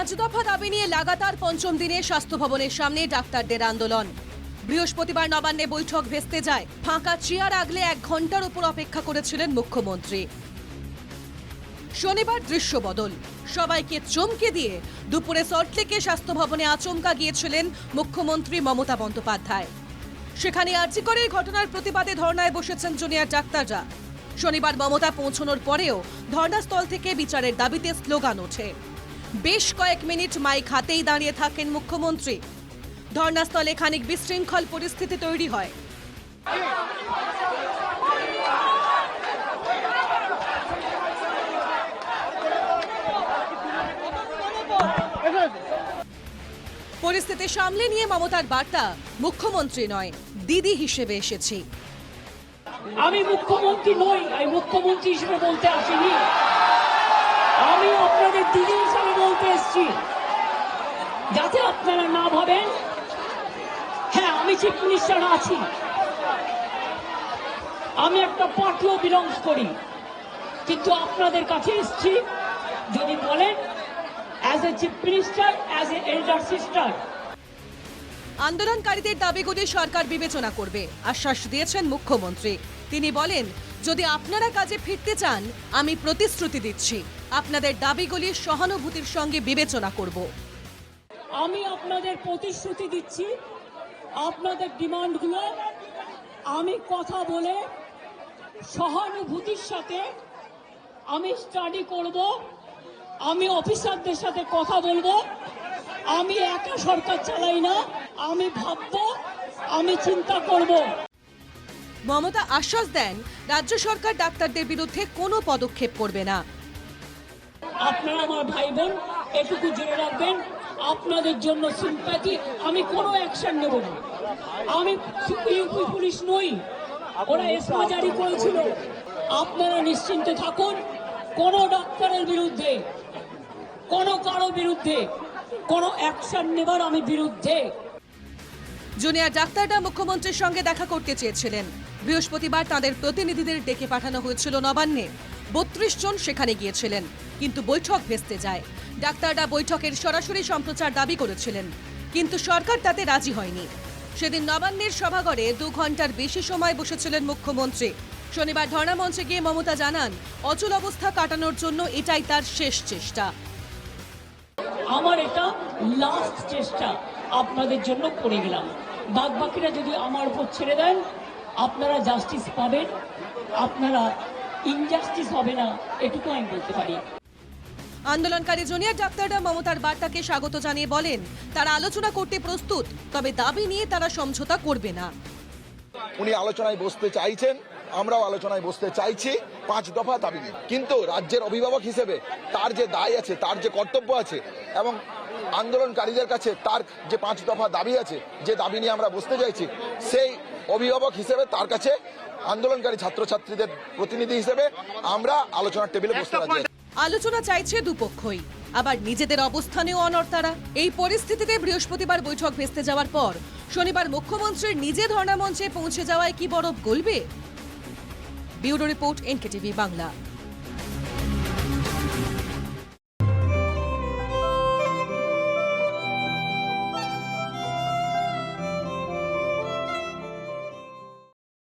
পাঁচ দফা দাবি নিয়ে লাগাতার পঞ্চম দিনে স্বাস্থ্য ভবনের সামনে ডাক্তারদের আন্দোলন। বৃহস্পতিবার নবান্নে বৈঠক ভেস্তে যায়। ফাঁকা চেয়ার আগলে এক ঘণ্টার উপর অপেক্ষা করেছিলেন মুখ্যমন্ত্রী। শনিবার দৃশ্য বদল। সবাইকে চমকে দিয়ে দুপুরে সল্টলেকে স্বাস্থ্য ভবনে আচমকা গিয়েছিলেন মুখ্যমন্ত্রী মমতা বন্দ্যোপাধ্যায়। সেখানে আর্যিকরের ঘটনার প্রতিবাদে ধর্নায় বসেছেন জুনিয়র ডাক্তাররা। শনিবার মমতা পৌঁছানোর পরেও ধর্নাস্থল থেকে বিচারের দাবিতে স্লোগান ওঠে। বেশ কয়েক মিনিট মাইক হাতেই দাঁড়িয়ে থাকেন মুখ্যমন্ত্রী। ধর্নাস্থলে খানিক বিশৃঙ্খল পরিস্থিতি তৈরি হয়। পরিস্থিতি সামলে নিয়ে মমতার বার্তা মুখ্যমন্ত্রী নয়, দিদি হিসেবে এসেছি। আমি মুখ্যমন্ত্রী নই, আমি মুখ্যমন্ত্রী হিসেবে বলতে আসিনি। আমি আপনাদের দিদি হিসেবে বলতে এসেছি। যাতে আপনারা না ভাবেন হ্যাঁ আমি চিফ মিনিস্টার আছি। আমি একটা পার্টিও বিলংস করি। কিন্তু আপনাদের কাছে এসেছি যদি বলেন as a chief minister as a elder sister আন্দোলনকারীদের দাবিগুলি সরকার বিবেচনা করবে, আশ্বাস দিয়েছেন মুখ্যমন্ত্রী। তিনি বলেন, যদি আপনারা কাজে ফিরতে চান, আমি প্রতিশ্রুতি দিচ্ছি। আপনাদের দাবিগুলি সহানুভূতির সঙ্গে বিবেচনা করব। আমি আপনাদের প্রতিশ্রুতি দিচ্ছি আপনাদের ডিমান্ডগুলো আমি কথা বলে সহানুভূতির সাথে আমি স্টাডি করব আমি অফিসারদের সাথে কথা বলব আমি একা সরকার চালাই না আমি ভাববো আমি চিন্তা করব। মমতা আশ্বাস দেন রাজ্য সরকার ডাক্তারদের বিরুদ্ধে কোনো পদক্ষেপ করবে না। আপনারা আমার ভাই বোন এটুকু জেনে রাখবেন, আপনাদের জন্য সিম্প্যাথি আমি কোনো অ্যাকশন নেব না। আমি ইউপি পুলিশ নই, ওরা এসমা জারি করেছিল। আপনারা নিশ্চিন্তে থাকুন, কোন ডাক্তারের বিরুদ্ধে, কোন কারও বিরুদ্ধে, কোন অ্যাকশন নেবার আমি বিরুদ্ধে। জুনিয়র ডাক্তাররা মুখ্যমন্ত্রীর সঙ্গে দেখা করতে চেয়েছিলেন। বৃহস্পতিবার তাদের প্রতিনিধিদের ডেকে পাঠানো হয়েছিল নবান্নে। বত্রিশ জন সেখানে গিয়েছিলেন, কিন্তু বৈঠক ভেস্তে যায়। ডাক্তাররা বৈঠকের সরাসরি সম্প্রচার দাবি করেছিলেন, কিন্তু সরকার তাতে রাজি হয়নি। সেদিন নবান্নের সভাঘরে দু ঘণ্টার বেশি সময় বসেছিলেন মুখ্যমন্ত্রী। শনিবার ধর্ণামঞ্চে গিয়ে মমতা জানান, অচল অবস্থা কাটানোর জন্য এটাই তার শেষ চেষ্টা। আমার এটা লাস্ট চেষ্টা, আপনাদের জন্য করে গেলাম। বাদ বাকিরা যদি আমার উপর ছেড়ে দেন, আপনারা জাস্টিস পাবেন, আপনারা ইনজাস্টিস হবে না এটুকু আমি বলতে পারি। আন্দোলনকারী জুনিয়র ডাক্তাররা মমতার বার্তাকে স্বাগত জানিয়ে বলেন তারা আলোচনা করতে প্রস্তুত তবে দাবি নিয়ে তারা সমঝোতা করবে না। উনি আলোচনায় বসতে চাইছেন আমরাও আলোচনায় বসতে চাইছি পাঁচ দফা দাবি নিয়ে। কিন্তু রাজ্যের অভিভাবক হিসেবে তার যে দায় আছে তার যে কর্তব্য আছে এবং আন্দোলনকারীদের কাছে তার যে পাঁচ দফা দাবি আছে যে দাবি নিয়ে আমরা বসতে চাইছি সেই অভিভাবক হিসেবে তার কাছে আন্দোলনকারী ছাত্রছাত্রীদের প্রতিনিধি হিসেবে আমরা আলোচনার টেবিলে বসতে রাজি আলোচনা চাইছে দুপক্ষই। আবার নিজেদের অবস্থানেও অনর তারা। এই পরিস্থিতিতে বৃহস্পতিবার বৈঠক ভেস্তে যাওয়ার পর শনিবার মুখ্যমন্ত্রীর নিজে ধর্ণামঞ্চে পৌঁছে যাওয়ায় কি বরফ গলবে? Bureau report NKTV Bangla.